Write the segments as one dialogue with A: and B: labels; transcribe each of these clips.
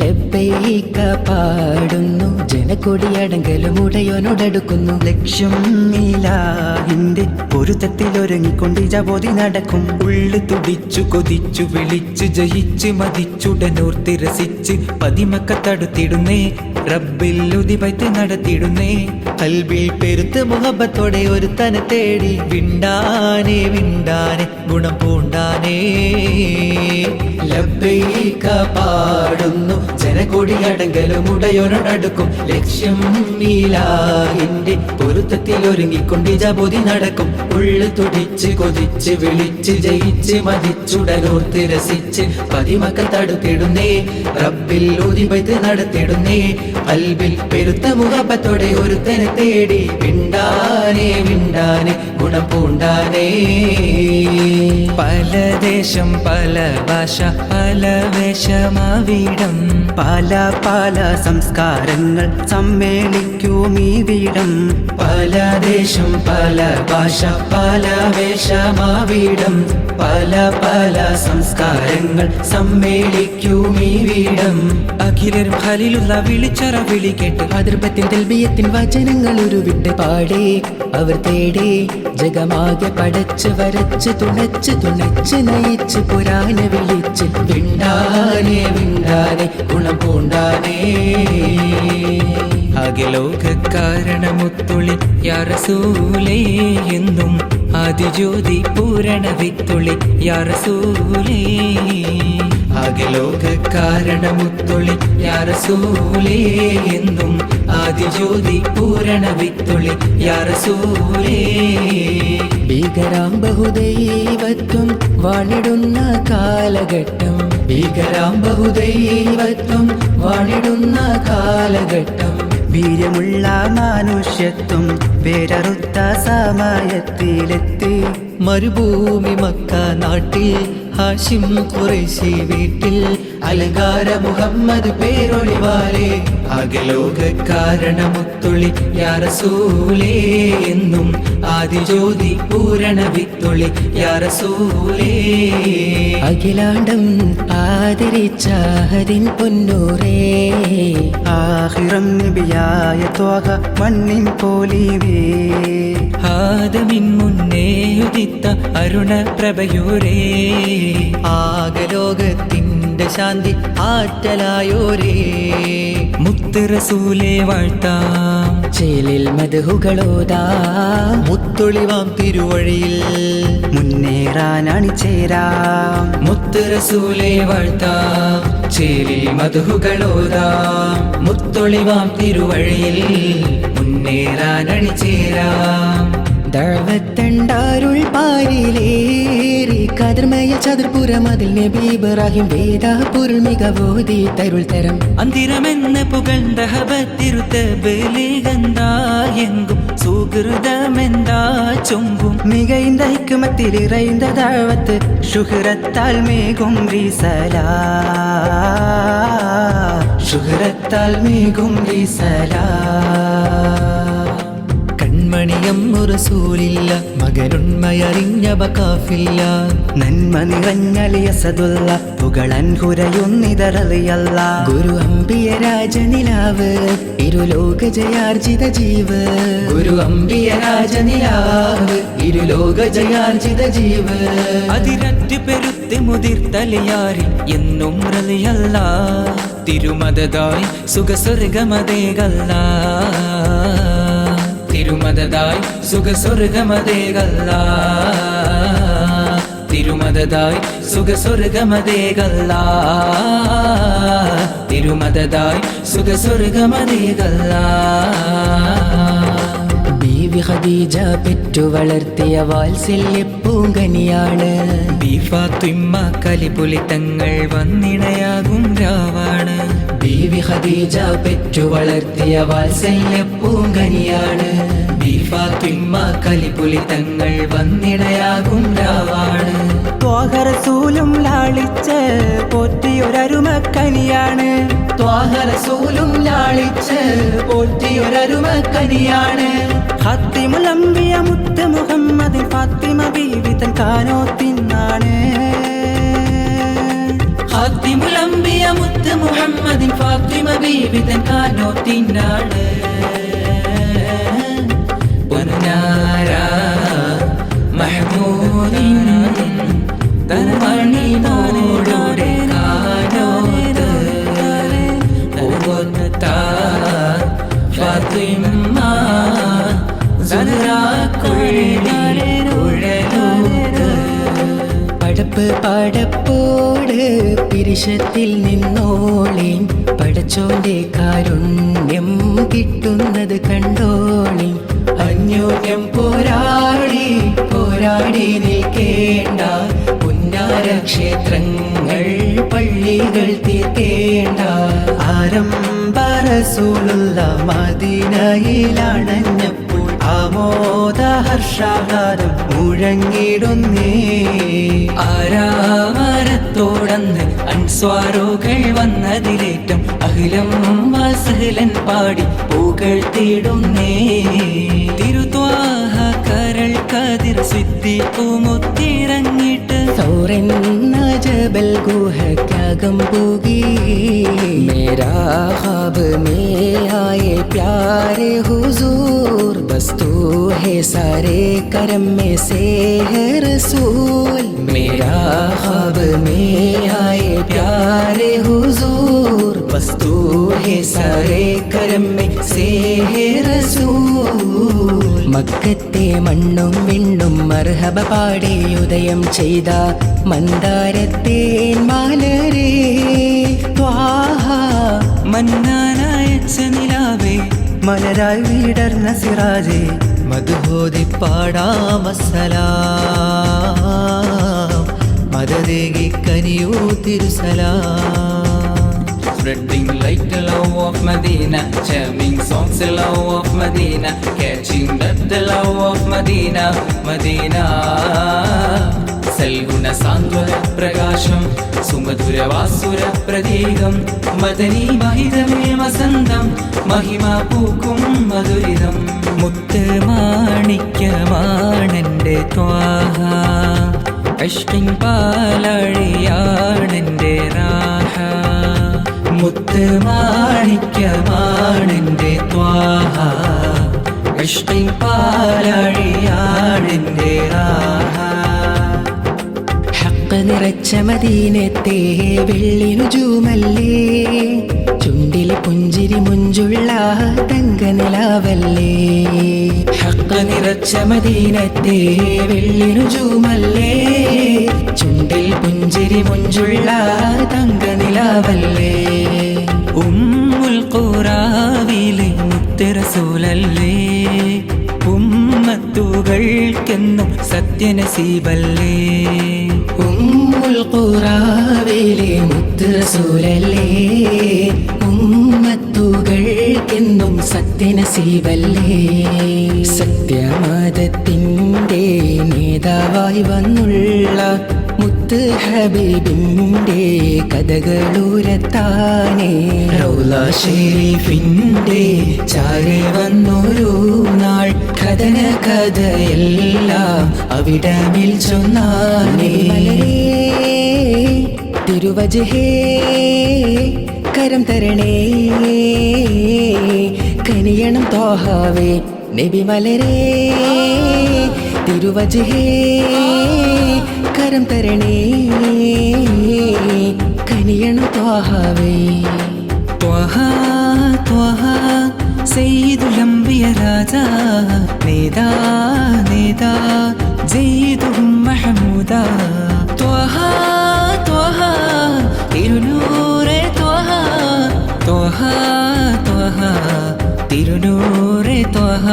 A: ലബൈക്ക പാടുന്നു ജനക്കൊടിയടങ്കൽ ഉടയോനോടടുക്കുന്നു.
B: ലക്ഷ്യം നീലാഹിന്റെ പൊരുത്തത്തിൽ ഒരുങ്ങിക്കൊണ്ട് ജപോതി നടക്കും.
C: ഉള്ളു തുടിച്ചു കൊതിച്ചു വിളിച്ചു ജയിച്ച് മതിച്ചുടനോർത്തി രസിച്ച് പതിമക്ക തടുത്തിടുന്നേ റബ്ബിൽ ഉതിപത്ത് നടത്തിടുന്നേ. കൽവിൽ പെരുത്ത് മുഹബത്തോടെ ഒരു തന തേടി വിണ്ടാനെ വിണ്ടാനെ ഗുണം പൂണ്ടാനേ. ലബ്ബൈക പാടുന്നു ജനകൊടിയടങ്കലും ഉടയോനടുക്കും ലക്ഷ്യം നീലാഹിന്റെ പൊരുത്തത്തിൽ ഒരുങ്ങിക്കൊണ്ട് ജബോധി നടക്കും. ഉള്ളു തുടിച്ച് കൊതിച്ച് വിളിച്ച് ജയിച്ച് മതിച്ചുടലോർത്ത് രസിച്ച് പതിമക്കൾ തടുത്തിടുന്നേ. റബ്ബിൽ ഊതിപൈത്ത് നടത്തിടുന്നേ. അൽബിൽ പെരുത്ത മുഖപ്പത്തോടെ ഒരുത്തനെ തേടി വിണ്ടാനെ വിണ്ടാനെ ഗുണം പൂണ്ടാനേ. പല ദേശം പല ഭാഷ പല വേഷമാവിടം.
B: പല പല സംസ്കാരങ്ങൾ സമ്മേളിക്കും ഈ വീടം
C: പല ദേശം പല ഭാഷ പല വേഷമാവിടം. പല പല സംസ്കാരങ്ങൾ സമ്മേളിക്കും ഈ വീടം അഖിലർ ഫലിലുള്ള വിളിച്ചറ വിളി കേട്ട്
A: അതിർപ്പത്തിൻ തെൽബിയത്തിൻ വചനങ്ങൾ ഉരുവിട്ട് പാടേ. അവർ തേടേ ജഗമാകെ പടച്ച് വരച്ച് തുണച്ച് തുണച്ച് നയിച്ച് പുരാന വിളിച്ച്
C: വിണ്ടാനെ വിണ്ടാനെ ഗുണം പൂണ്ടാനേ. അകലോക കാരണമുത്തുളി യാറസൂലേ എന്നും ആദിജ്യോതി പൂരണ വിത്തുളി യാറസൂലേ അകലോകാരണമുത്തുളി യാറസൂലേ എന്നും ആദിജ്യോതി പൂരണ വിത്തുളി യാറസൂലേ.
A: ഭീകരാം ബഹുദൈവത്വം വാണിടുന്ന കാലഘട്ടം
C: ഭീകരാം ബഹുദൈവത്വം വാണിടുന്ന കാലഘട്ടം.
B: വീര്യമുള്ള മനുഷ്യത്വം പേരറുത്ത സമയത്തിലെത്തി.
C: മരുഭൂമി മക്ക നാട്ടിൽ ഹാഷിം കുറേശി വീട്ടിൽ അലങ്കാര മുഹമ്മദ് പേരൊളിവാലേ അകലോക കാരണമുത്തുളി യാറസൂലേ എന്നും ആദിജ്യോതി പൂരണ വിത്തുളി യാറസൂലേ.
A: അഖിലാണ്ടം ആദരിച്ച പൊന്നൂറേ.
B: ആഹിറം നബിയായ ത്വഹ മണ്ണിൻ പോലീവേ.
C: ആദമിൻ മുന്നേ ഉദിത്ത അരുണ പ്രഭയൂരേ ആകലോകത്തിന്റെ ശാന്തി ആറ്റലായോരേ. മുത്ത് റസൂലേ വാഴ്ത്താം.
A: ചേലിൽ മധുകളോതാ
C: മുത്തൊളിവാം തിരുവഴിയിൽ
B: മുന്നേറാൻ
C: അണിചേരാം. മുത്തുരസൂലെ വാഴ്ത്താം ചേരി മധുകളോതാം മുത്തൊളിവാം തിരുവഴിയിൽ മുന്നേറാൻ അണിചേരാം.
A: ദഴവത്തണ്ടാരുൾ പാരിലേറി കതിർമയ ചതുർപുരം അതിൽ നബി ഇബ്രാഹിം വേദ പൊരുൾ മികവോതി തരുൾ തരം.
C: അന്തിരമെന്ന് പുകഴ്ந்த ഹബത്തിരുത്ത ബലികന്താ சூகிருதமெந்தா
B: ചുമ്പും மிகைந்த ஐக்குமத்தில் இறைந்த தாழ்வத்து சுகரத்தால் மேகும்
C: ரீசலா சுகரத்தால் மேகும் കൺമണിയം ഒരു സൂലില്ല മകനുണ്മയറിഞ്ഞവ കാഫില്ല.
B: നന്മ നിറഞ്ഞലിയ സതുള്ള പുകളൻ കുരയുന്നിതറിയല്ല
A: ഗുരു അമ്പിയ രാജനിലാവ് ഇരുലോക ജയാർജിത ജീവ.
C: ഗുരു അമ്പിയ രാജനിലാവ് ഇരുലോക ജയാർജിത ജീവ്. അതിരറ്റ് പെരുത്ത് മുതിർത്തലിയാരി എന്നും റലിയല്ല തിരുമതായി സുഖസ്വർഗമതേകല്ല. തിരുമതതായി സുഖസ്വർഗമതേകല്ല. തിരുമതതായി സുഖസ്വർഗമതേകല്ല. തിരുമതതായി സുഖസ്വർഗമതേകല്ല
A: ബീവി ഖദീജ പെറ്റു വളർത്തിയ വാത്സല്യ പൂങ്കനിയാണ്.
C: ബീഫാത്തിമ്മ കലിപുലി തങ്ങൾ വന്നിണയാകും രാവാണ് ബീവി ഖദീജ പെറ്റു വളർത്തിയ വാത്സല്യ പൂങ്കനിയാണ്. ബീഫാത്തിമ്മ കലിപുലി തങ്ങൾ വന്നിടയാകും രാവാണ്.
B: ത്വാഹറസൂലും ലാളിച്ച് പോറ്റിയൊരരുമക്കനിയാണ്.
C: ത്വാഹറസൂലും ലാളിച്ച് പോറ്റിയൊരരുമക്കനിയാണ്.
B: ഹത്തിമുലമ്പിയ മുത്ത് മുഹമ്മദ് ഫാത്തിമ ബീവി തൻ കാനോ
C: മുഹമ്മദിൻ ഫാത്തിമ ബീവിതൻ കാനോത്തിനാണ്. പൊന്നാര മഹമൂദിൻ തനമണി മോടോടെ കാനോത്ത്. ഓത്ത ഫാത്തിമ കുഴലൂത്ത്
A: പടപ്പ് പടപ്പോട് പിരിശത്തിൽ നിന്നോളേൻ പടച്ചോന്റെ കാരുണ്യം കിട്ടുന്നത് കണ്ടോളി. അന്യോന്യം പോരാടി പോരാടി നിൽക്കേണ്ട. പുന്നാര ക്ഷേത്രങ്ങൾ പള്ളികൾ തീർക്കേണ്ട.
B: ആരംഭരസൂലുള്ള മദീനയിലണഞ്ഞപ്പോൾ ആമോദ ഹർഷാകാരം മുഴങ്ങിടുന്നേ
C: ആരാമരത്തോടന്ന് അൻസ്വാറുകൾ വന്നതിലേറ്റം അഖിലം വസഹലൻ പാടി പൂകൾ തേടുന്നേ തിരുത്വാഹ കരൾ കതിർ സിദ്ധിപ്പുമുത്തിറങ്ങിട്ട്
A: സൗറെന്ന ജബൽ ഗുഹക്കകം പോകി മേരാ ഖാബ് മേ ആയെ പ്യാരെ हुजूर बस तू है सारे करम में से है रसूल मेरा ख्वाब में आए प्यारे हुजूर बस तू है सारे करम में से है रसूल മക്കത്തെ മണ്ണും വിണ്ണും മർഹബ പാടി ഉദയം ചെയ്ത മന്ദാരത്തേൻ മാലരേ ത്വാഹ
C: മന്നാനായ നിലാവേ
B: മലരായി വീടർന്ന സിറാജെ മധുബോധി പാടാമസലാം മതദേകി കനിയൂ തിരുസലാം
C: Spreading light the love of Medina Jamming songs the love of Medina Catching that the love of Medina Medina സൽഗുണ സാന്ത്വന പ്രകാശം സുമധുരവാസുര പ്രതീകം മദനീ മഹിതമേ വസന്തം മഹിമ പൂക്കും മധുരിതം മുത്ത് മാണിക്യമാണെന്റെ ത്വാഹ അഷ്ടിൻ പാലഴിയാണെന്റെ രാഹ മുത്ത് മാണിക്യമാണെന്റെ ത്വാഹ. ഇഷ്ടിൻ പാലഴിയാണെന്റെ രാഹ
A: ഹക്ക് നിറച്ച മദീനത്തെ വെള്ളിനുജൂമല്ലേ. ചുണ്ടിൽ പുഞ്ചിരി മുഞ്ചുള്ള തങ്ക ഹക്ക് നിറച്ച മദീനത്തെ വെള്ളിനുജൂമല്ലേ ചുണ്ടിൽ പുഞ്ചിരി മുഞ്ചുള്ള തങ്ക നിലാവല്ലേ
C: ഉമ്മുൽ ഖുറാവിലെ മുത്തറസൂലല്ലേ ഉമ്മത്തുകൾക്കെന്നും സത്യനസീബല്ലേ?
A: ഉമ്മുൽ ഖുറാവിലെ മുത്ത് റസൂലല്ലേ സത്യന സീവല്ലേ സത്യമതത്തിന്റെ നേതാവായി വന്നുള്ള മുത്ത് ഹബീബിന്റെ കഥകളൂരത്താനേ റൗല ഷെരീഫിന്റെ ചാരെ വന്നൊരു നാൾ കഥന കഥയെല്ലാം അവിടമിൽ ചൊന്നാനേ. തിരുവജഹേ കരം തരണേ. കനിയണം തോഹാവേ നബി മലരേ. തിരുവജഹേ കരം തരണേ. കനിയണം തോഹാവേ
C: ത്വഹ ത്വഹ സെയ്തുലംബിയ രാജ. നേതാ നേതാ ജയ്തുഹും മഹമൂദ. ത്വഹ ത്വഹ തിരുനൂറെ ത്വഹ ത്വഹ തിരുനൂറെ ത്വഹ.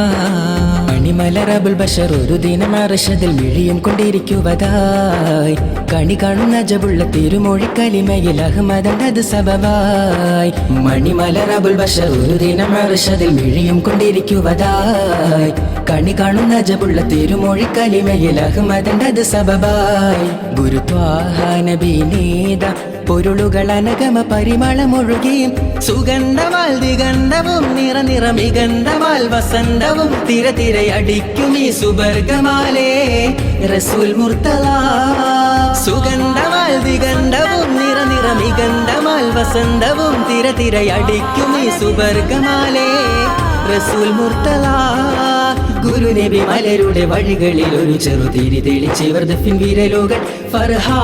A: മണിമലറബുൽ ബഷർ ഒരു ദിനം അറിഷതിൽ മിഴിയും കൊണ്ടിരിക്കുവതായി. കണി കാണുന്ന ജബുള്ള തിരുമൊഴി കലിമയിൽ അഹമ്മദത് സബവായി മണിമലറബുൽ ബഷർ ഒരു ദിനം അറിഷതിൽ മിഴിയും കൊണ്ടിരിക്കുവതായി. കണി കാണുന്ന ജബുള്ള തിരുമൊഴി കലിമയിൽ അഹമ്മദത് സബവായി ഗുരുത്വാഹ നബി നേത പൊരുളുകൾ അനഗമ പരിമളമൊഴുകിയും സുഗന്ധമാൽ ദിഗന്ധവും നിറ നിറമിഗന്ധമാൽ വസന്തവും തിര തിരയടിക്കും ഈ സുബർഗമാലേ. റസൂൽ മുർത്തല. സുഗന്ധമാൽ ദിഗന്ധവും നിറ നിറ മികന്ധമാൽ വസന്തവും തിര തിരയടിക്കും ഈ സുബർഗമാലേ. റസൂൽ മുർത്തല. ഗുരുനബി മലരുടെ വഴികളിൽ ഒരു ചെറുതിരി തെളിച്ചിവർ ദഫിൻ വീരലോകൻ ഫർഹാ.